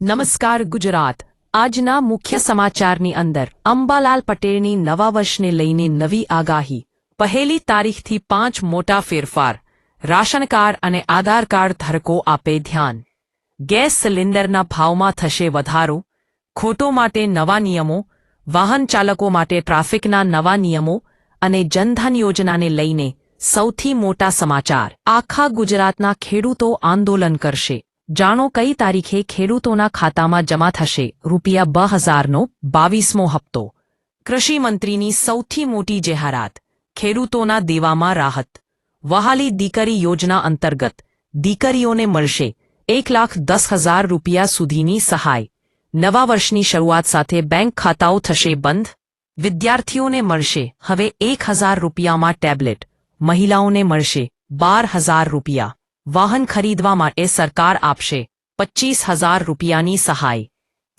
નમસ્કાર ગુજરાત. આજના મુખ્ય સમાચારની અંદર, અંબાલાલ પટેલની નવા વર્ષને લઈને નવી આગાહી. પહેલી તારીખથી પાંચ મોટા ફેરફાર. રાશન કાર્ડ અને આધાર કાર્ડ ધારકો આપે ધ્યાન. ગેસ સિલિન્ડરના ભાવમાં થશે વધારો. ખોટો માટે નવા નિયમો. વાહન ચાલકો માટે ટ્રાફિકના નવા નિયમો અને જનધન યોજનાને લઈને સૌથી મોટા સમાચાર. આખા ગુજરાતના ખેડૂતો આંદોલન કરશે. જાણો કઈ તારીખે ખેડૂતોના ખાતામાં જમા થશે? રૂપિયા બ હજારનો બાવીસમો હપ્તો. કૃષિમંત્રીની સૌથી મોટી જેહારાત, ખેડૂતોના દેવામાં રાહત. વહાલી દીકરી યોજના અંતર્ગત દીકરીઓને મળશે એક લાખ દસ હજાર રૂપિયા સુધીની સહાય. નવા વર્ષની શરૂઆત સાથે બેંક ખાતાઓ થશે બંધ. વિદ્યાર્થીઓને મળશે હવે એક હજાર રૂપિયામાં ટેબ્લેટ. મહિલાઓને મળશે બાર હજાર રૂપિયા. વાહન ખરીદવા માટે સરકાર આપશે પચ્ચીસ હજાર રૂપિયાની સહાય.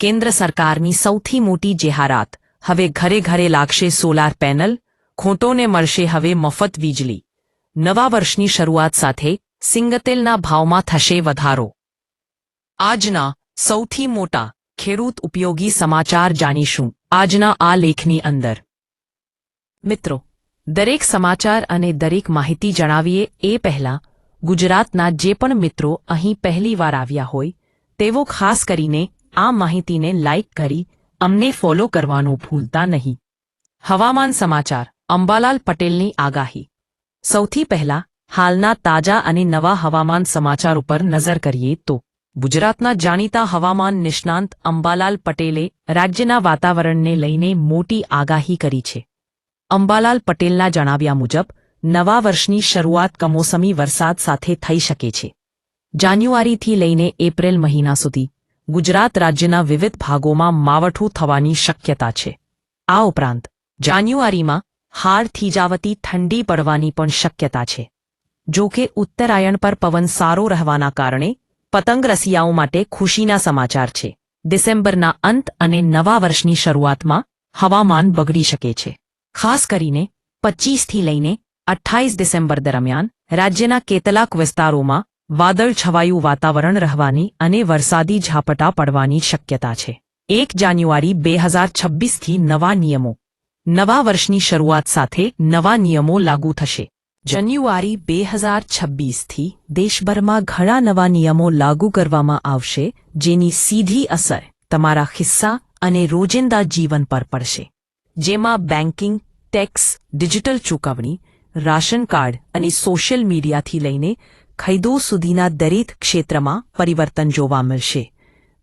કેન્દ્ર સરકારની સૌથી મોટી જેહારાત. હવે ઘરે ઘરે લાગશે સોલાર પેનલ. ખોટોને મળશે હવે મફત વીજળી. નવા વર્ષની શરૂઆત સાથે સિંગતેલના ભાવમાં થશે વધારો. આજના સૌથી મોટા ખેડૂત ઉપયોગી સમાચાર જાણીશું. આજના આ લેખની અંદર. મિત્રો, દરેક સમાચાર અને દરેક માહિતી જણાવીએ એ પહેલા ગુજરાતના જે પણ મિત્રો અહીં પહેલીવાર આવ્યા હોય, તેઓ ખાસ કરીને આ માહિતીને લાઇક કરી, અમને ફોલો કરવાનું ભૂલતા નહીં. હવામાન સમાચાર, અંબાલાલ પટેલની આગાહી. સૌથી પહેલા, હાલના તાજા અને નવા હવામાન સમાચાર ઉપર નજર કરીએ તો, ગુજરાતના જાણીતા હવામાન નિષ્ણાંત અંબાલાલ પટેલે રાજ્યના વાતાવરણને લઈને મોટી આગાહી કરી છે. અંબાલાલ પટેલના જણાવ્યા મુજબ નવા વર્ષની શરૂઆત કમોસમી વરસાદ સાથે થઈ શકે છે. જાન્યુઆરીથી લઈને એપ્રિલ મહિના સુધી ગુજરાત રાજ્યના વિવિધ ભાગોમાં માવઠું થવાની શક્યતા છે. આ ઉપરાંત, જાન્યુઆરીમાં હાડ થીજાવતી ઠંડી પડવાની પણ શક્યતા છે. જો કે ઉત્તરાયણ પર પવન સારો રહેવાના કારણે પતંગ રસિયાઓ માટે ખુશીના સમાચાર છે. ડિસેમ્બરના અંત અને નવા વર્ષની શરૂઆતમાં હવામાન બગડી શકે છે. ખાસ કરીને પચીસથી લઈને અઠ્ઠાઈસ ડિસેમ્બર દરમિયાન રાજ્યના કેટલાક વિસ્તારોમાં વાદળ છવાયું વાતાવરણ રહેવાની અને વરસાદી ઝાપટા પડવાની શક્યતા છે. એક જાન્યુઆરી બે હજાર છવ્વીસથી નવા નિયમો. નવા વર્ષની શરૂઆત સાથે નવા નિયમો લાગુ થશે. જાન્યુઆરી બે હજાર છવ્વીસથી દેશભરમાં ઘણા નવા નિયમો લાગુ કરવામાં આવશે, જેની સીધી અસર તમારા ખિસ્સા અને રોજિંદા જીવન પર પડશે. જેમાં બેન્કિંગ ટેક્સ, ડિજિટલ ચૂકવણી રાશન કાર્ડ અને સોશિયલ મીડિયાથી લઈને ખૈદો સુધીના દરેક ક્ષેત્રમાં પરિવર્તન જોવા મળશે.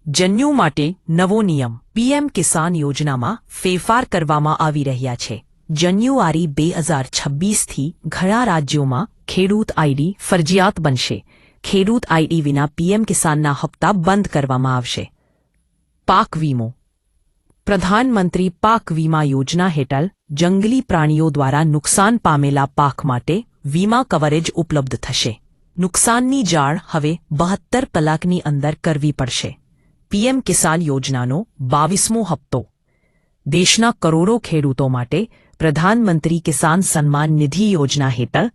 જન્યુ માટે નવો નિયમ પીએમ કિસાન યોજનામાં ફેરફાર કરવામાં આવી રહ્યા છે. જાન્યુઆરી બે હજાર છવ્વીસથી ઘણા રાજ્યોમાં ખેડૂત આઈડી ફરજિયાત બનશે. ખેડૂત આઈડી વિના પીએમ કિસાનના હપ્તા બંધ કરવામાં આવશે. પાક વીમો પ્રધાનમંત્રી પાક વીમા યોજના હેઠળ જંગલી પ્રાણીઓ દ્વારા નુકસાન પામેલા પાક માટે વીમા કવરેજ ઉપલબ્ધ થશે. નુકસાનની જાળ હવે બહત્તર કલાકની અંદર કરવી પડશે. પીએમ કિસાન યોજનાનો બાવીસમો હપ્તો. દેશના કરોડો ખેડૂતો માટે પ્રધાનમંત્રી કિસાન સન્માન નિધિ યોજના હેઠળ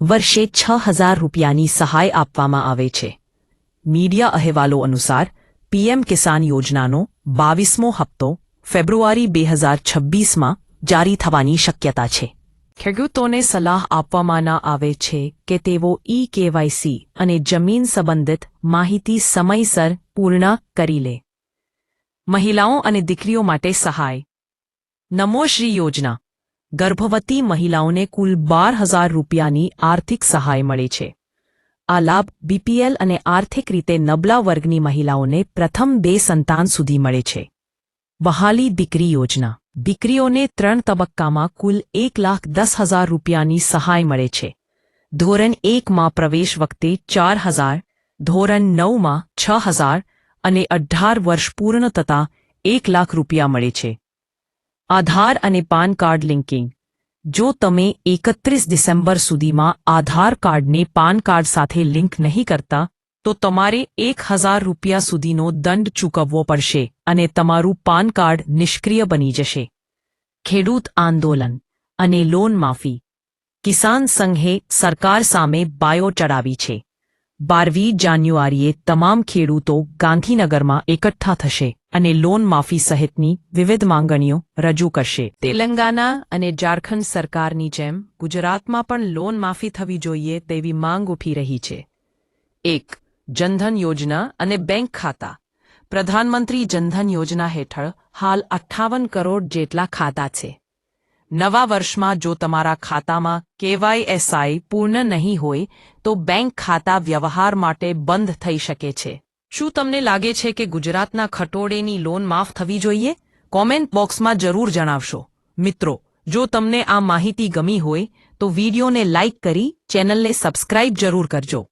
વર્ષે છ હજાર રૂપિયાની સહાય આપવામાં આવે છે. મીડિયા અહેવાલો અનુસાર પીએમ કિસાન યોજનાનો બાવીસમો હપ્તો ફેબ્રુઆરી બે હજાર છવ્વીસમાં જારી થવાની શક્યતા છે. ખેડૂતોને સલાહ આપવામાં આવે છે કે તેઓ ઈ કેવાયસી અને જમીન સંબંધિત માહિતી સમયસર પૂર્ણ કરી લે. મહિલાઓ અને દીકરીઓ માટે સહાય. નમોશ્રી યોજના. ગર્ભવતી મહિલાઓને કુલ બાર હજાર રૂપિયાની આર્થિક સહાય મળે છે. આ લાભ બીપીએલ અને આર્થિક રીતે નબળા વર્ગની મહિલાઓને પ્રથમ બે સંતાન સુધી મળે છે. વહાલી દીકરી યોજના. દીકરીઓને ત્રણ તબક્કામાં કુલ એક લાખ દસ હજાર રૂપિયાની સહાય મળે છે. ધોરણ એકમાં પ્રવેશ વખતે ચાર હજાર, ધોરણ નવમાં છ હજાર અને અઢાર વર્ષ પૂર્ણ થતાં એક લાખ રૂપિયા મળે છે. આધાર અને પાન કાર્ડ લિંકિંગ. જો તમે એકત્રીસ ડિસેમ્બર સુધીમાં આધાર કાર્ડને પાન કાર્ડ સાથે લિંક નહીં કરતા તો તમારે એક હજાર રૂપિયા સુધીનો દંડ ચૂકવવો પડશે અને તમારું પાન કાર્ડ નિષ્ક્રિય બની જશે. ખેડૂત આંદોલન અને લોન માફી. કિસાન સંઘે સરકાર સામે બાયો ચડાવી છે. બારવી જાન્યુઆરીએ તમામ ખેડૂતો ગાંધીનગરમાં એકઠા થશે અને લોન માફી સહિતની વિવિધ માંગણીઓ રજૂ કરશે. તેલંગાના અને ઝારખંડ સરકારની જેમ ગુજરાતમાં પણ લોન માફી થવી જોઈએ તેવી માંગ ઉઠી રહી છે. એક જનધન યોજના અને બેંક ખાતા. પ્રધાનમંત્રી જનધન યોજના હેઠળ હાલ અઠ્ઠાવન કરોડ જેટલા ખાતા છે. નવા વર્ષમાં જો તમારા ખાતામાં કેવાયએસઆઈ પૂર્ણ નહીં હોય, તો બેંક ખાતા વ્યવહાર માટે બંધ થઈ શકે છે. શું તમને લાગે છે કે ગુજરાતના ખટોડેની લોન માફ થવી જોઈએ? કોમેન્ટ બોક્સમાં જરૂર જણાવશો. મિત્રો, જો તમને આ માહિતી ગમી હોય, તો વિડીયોને લાઇક કરી ચેનલને સબસ્ક્રાઇબ જરૂર કરજો.